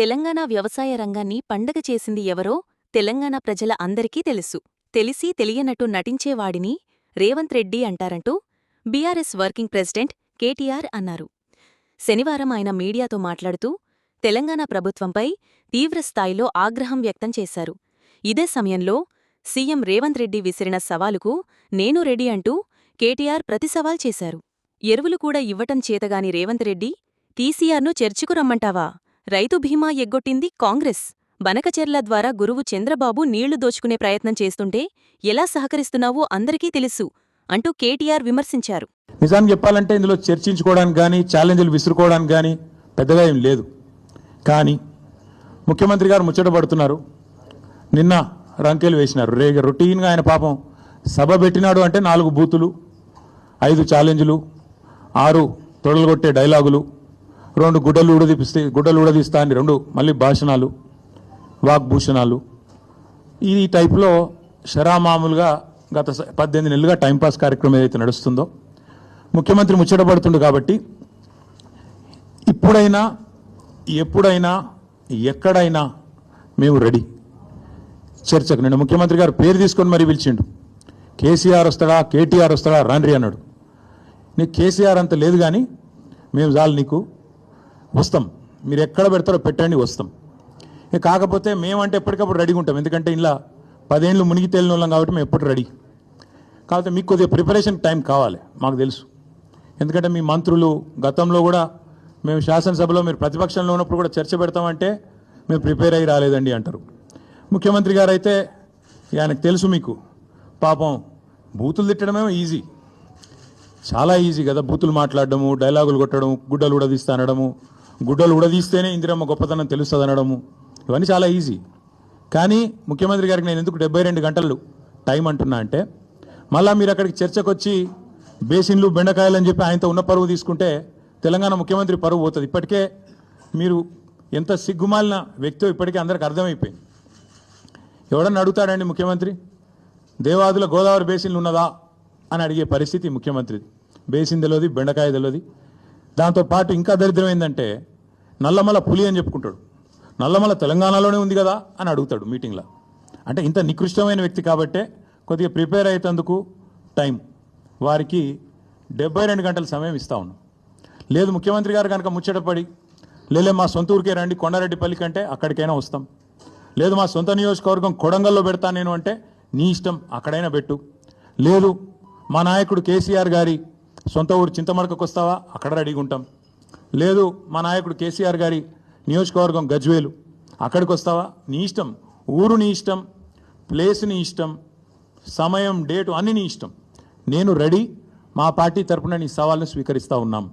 తెలంగాణ వ్యవసాయ రంగాన్ని పండగ చేసింది ఎవరో తెలంగాణ ప్రజల అందరికీ తెలుసు. తెలిసి తెలియనట్టు నటించేవాడిని రేవంత్ రెడ్డి అంటారంటూ బీఆర్ఎస్ వర్కింగ్ ప్రెసిడెంట్ కేటీఆర్ అన్నారు. శనివారం ఆయన మీడియాతో మాట్లాడుతూ తెలంగాణ ప్రభుత్వంపై తీవ్రస్థాయిలో ఆగ్రహం వ్యక్తం చేశారు. ఇదే సమయంలో సీఎం రేవంత్ రెడ్డి విసిరిన సవాలుకు నేను రెడీ అంటూ కేటీఆర్ ప్రతిసవాల్ చేశారు. ఎరువులు కూడా ఇవ్వటం చేతగాని రేవంత్ రెడ్డి టీసీఆర్ను చర్చకు రమ్మంటావా? రైతు బీమా ఎగ్గొట్టింది కాంగ్రెస్. బనకచెర్ల ద్వారా గురువు చంద్రబాబు నీళ్ళు దోచుకునే ప్రయత్నం చేస్తుంటే ఎలా సహకరిస్తున్నావో అందరికీ తెలుసు అంటూ కేటీఆర్ విమర్శించారు. నిజాన్ని చెప్పాలంటే ఇందులో చర్చించుకోవడానికి కానీ ఛాలెంజ్లు విసురుకోవడానికి కానీ పెద్దగా ఏం లేదు. కానీ ముఖ్యమంత్రి గారు ముచ్చటపడుతున్నారు నిన్న రంకెలు వేసినారు. రే రొటీన్గా ఆయన పాపం సభ పెట్టినాడు అంటే నాలుగు బూతులు ఐదు ఛాలెంజ్లు ఆరు తొడలుగొట్టే డైలాగులు రెండు గుడ్డలు ఊడదీపిస్తే గుడ్డలు ఊడదీస్తా అని రెండు మళ్ళీ భాషణాలు వాగ్భూషణాలు. ఈ టైప్లో షరామామూలుగా గత పద్దెనిమిది నెలలుగా టైంపాస్ కార్యక్రమం ఏదైతే నడుస్తుందో ముఖ్యమంత్రి ముచ్చటపడుతుండు కాబట్టి ఇప్పుడైనా ఎప్పుడైనా ఎక్కడైనా మేము రెడీ. చర్చకు నేను ముఖ్యమంత్రి గారు పేరు తీసుకొని మరీ పిలిచిండు. కేసీఆర్ వస్తాడా కేటీఆర్ వస్తాడా రాండ్రి అన్నాడు. నీకు కేసీఆర్ అంత లేదు కానీ మేము చాలు నీకు వస్తాం. మీరు ఎక్కడ పెడతారో పెట్టండి వస్తాం. ఇక కాకపోతే మేమంటే ఎప్పటికప్పుడు రెడీగా ఉంటాం. ఎందుకంటే ఇలా పదేళ్ళు మునిగి తేలిన వాళ్ళం కాబట్టి మేము ఎప్పుడు రెడీ కాకపోతే మీకు కొద్దిగా ప్రిపరేషన్ టైం కావాలి మాకు తెలుసు. ఎందుకంటే మీ మంత్రులు గతంలో కూడా మేము శాసనసభలో మీరు ప్రతిపక్షంలో ఉన్నప్పుడు కూడా చర్చ పెడతామంటే మేము ప్రిపేర్ అయ్యి రాలేదండి అంటారు. ముఖ్యమంత్రి గారు అయితే ఆయనకు తెలుసు మీకు పాపం బూతులు తిట్టడమే ఈజీ చాలా ఈజీ కదా బూతులు మాట్లాడడము డైలాగులు కొట్టడం గుడ్డలు ఉడదీస్తా అనడము గుడ్డలు ఉడదీస్తేనే ఇందిరమ్మ గొప్పతనం తెలుస్తుంది అనడము. ఇవన్నీ చాలా ఈజీ కానీ ముఖ్యమంత్రి గారికి నేను ఎందుకు డెబ్బై రెండు గంటలు టైం అంటున్నా అంటే మళ్ళీ మీరు అక్కడికి చర్చకు వచ్చి బేసిన్లు బెండకాయలు అని చెప్పి ఆయనతో ఉన్న పరువు తీసుకుంటే తెలంగాణ ముఖ్యమంత్రి పరువు పోతుంది. ఇప్పటికే మీరు ఎంత సిగ్గుమాలిన వ్యక్తో ఇప్పటికే అందరికి అర్థమైపోయింది. ఎవడన్నా అడుగుతాడండి ముఖ్యమంత్రి దేవాదుల గోదావరి బేసిన్లు ఉన్నదా అని అడిగే పరిస్థితి ముఖ్యమంత్రిది. బేసిన్ తెలియదు బెండకాయ తెలియదు దాంతోపాటు ఇంకా దరిద్రం ఏంటంటే నల్లమల పులి అని చెప్పుకుంటాడు. నల్లమల తెలంగాణలోనే ఉంది కదా అని అడుగుతాడు మీటింగ్లో. అంటే ఇంత నికృష్టమైన వ్యక్తి కాబట్టే కొద్దిగా ప్రిపేర్ అయ్యేందుకు టైం. వారికి డెబ్బై రెండు గంటల సమయం ఇస్తా ఉన్నాం. లేదు ముఖ్యమంత్రి గారు కనుక ముచ్చటపడి లేలే మా సొంత ఊరికే రండి కొండారెడ్డిపల్లి కంటే అక్కడికైనా వస్తాం. లేదు మా సొంత నియోజకవర్గం కొడంగల్లో పెడతా నేను అంటే నీ ఇష్టం అక్కడైనా పెట్టు. లేదు మా నాయకుడు కేసీఆర్ గారి సొంత ఊరు చింతమడకకు వస్తావా అక్కడ రెడీగా ఉంటాం లేదు మా నాయకుడు కేసీఆర్ గారి నియోజకవర్గం గజ్వేలు. అక్కడికి వస్తావా నీ ఇష్టం. ఊరు నీ ఇష్టం. ప్లేస్ నీ ఇష్టం. సమయం డేటు అన్ని నీ ఇష్టం. నేను రెడీ. మా పార్టీ తరపున నీ సవాల్ను స్వీకరిస్తూ ఉన్నాం.